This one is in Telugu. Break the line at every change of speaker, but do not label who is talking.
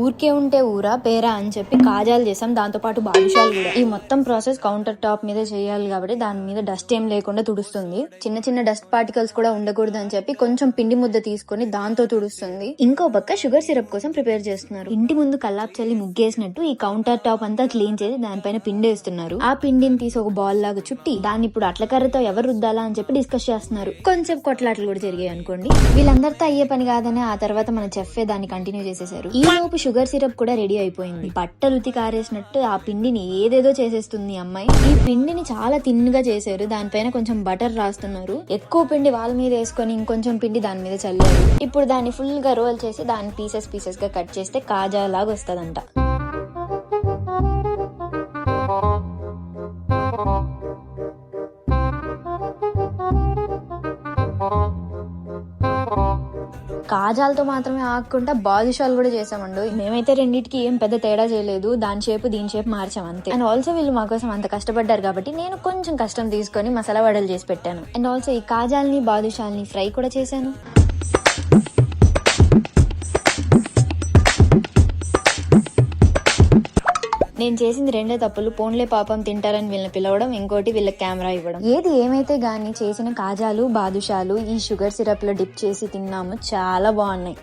ఊరికే ఉంటే ఊరా పేరా అని చెప్పి కాజాలు చేసాం దాంతో పాటు బాదుషాలు కూడా. ఈ మొత్తం ప్రాసెస్ కౌంటర్ టాప్ మీద చేయాలి కాబట్టి దాని మీద డస్ట్ ఏం లేకుండా తుడుస్తుంది. చిన్న చిన్న డస్ట్ పార్టికల్స్ కూడా ఉండకూడదు అని చెప్పి కొంచెం పిండి ముద్ద తీసుకొని దాంతో తుడుస్తుంది. ఇంకో పక్క షుగర్ సిరప్ కోసం ప్రిపేర్ చేస్తున్నారు. ఇంటి ముందు కల్లాప్ చల్లి ముగ్గేసినట్టు ఈ కౌంటర్ టాప్ అంతా క్లీన్ చేసి దానిపైన పిండి వేస్తున్నారు. ఆ పిండిని తీసి ఒక బాల్ లాగా చుట్టి దాన్ని ఇప్పుడు అట్లకర్రతో ఎవరు రుద్దాలా అని చెప్పి డిస్కస్ చేస్తున్నారు. కొంచెం కొట్లాటలు కూడా జరిగాయి అనుకోండి. వీళ్ళందరితో అయ్యే పని కాదని ఆ తర్వాత మన చెఫే దాన్ని కంటిన్యూ చేసేసారు ఈ లోపు షుగర్ సిరప్ కూడా రెడీ అయిపోయింది. బట్టలు ఉతికి ఆరేసినట్టు ఆ పిండిని ఏదేదో చేసేస్తుంది అమ్మాయి. ఈ పిండిని చాలా తిన్నుగా చేశారు. దానిపైన కొంచెం బటర్ రాస్తున్నారు. ఎక్కువ పిండి వాళ్ళ మీద వేసుకొని ఇంకొంచెం పిండి దాని మీద చల్లారు. ఇప్పుడు దాన్ని ఫుల్గా రోల్ చేసి దాన్ని పీసెస్ పీసెస్గా కట్ చేస్తే కాజా లాగా వస్తుందంట. కాజాలతో మాత్రమే ఆకుండా బాదుషాలు కూడా చేసామండు మేమైతే రెండింటికి ఏం పెద్ద తేడా చేయలేదు. దాని షేపు దీని షేపు మార్చాం అంతే. అండ్ ఆల్సో వీళ్ళు మా కోసం అంత కష్టపడ్డారు కాబట్టి నేను కొంచెం కష్టం తీసుకొని మసాలా వడలు చేసి పెట్టాను. అండ్ ఆల్సో ఈ కాజాల్ని బాదుషాల్ని ఫ్రై కూడా చేశాను. నేను చేసింది రెండే తప్పులు. పోన్లే పాపం తింటారని వీళ్ళని పిలవడం ఇంకోటి వీళ్ళకి కెమెరా ఇవ్వడం. ఏది ఏమైతే గానీ చేసిన కాజాలు బాదుషాలు ఈ షుగర్ సిరప్లో డిప్ చేసి తిన్నాము చాలా బాగున్నాయి.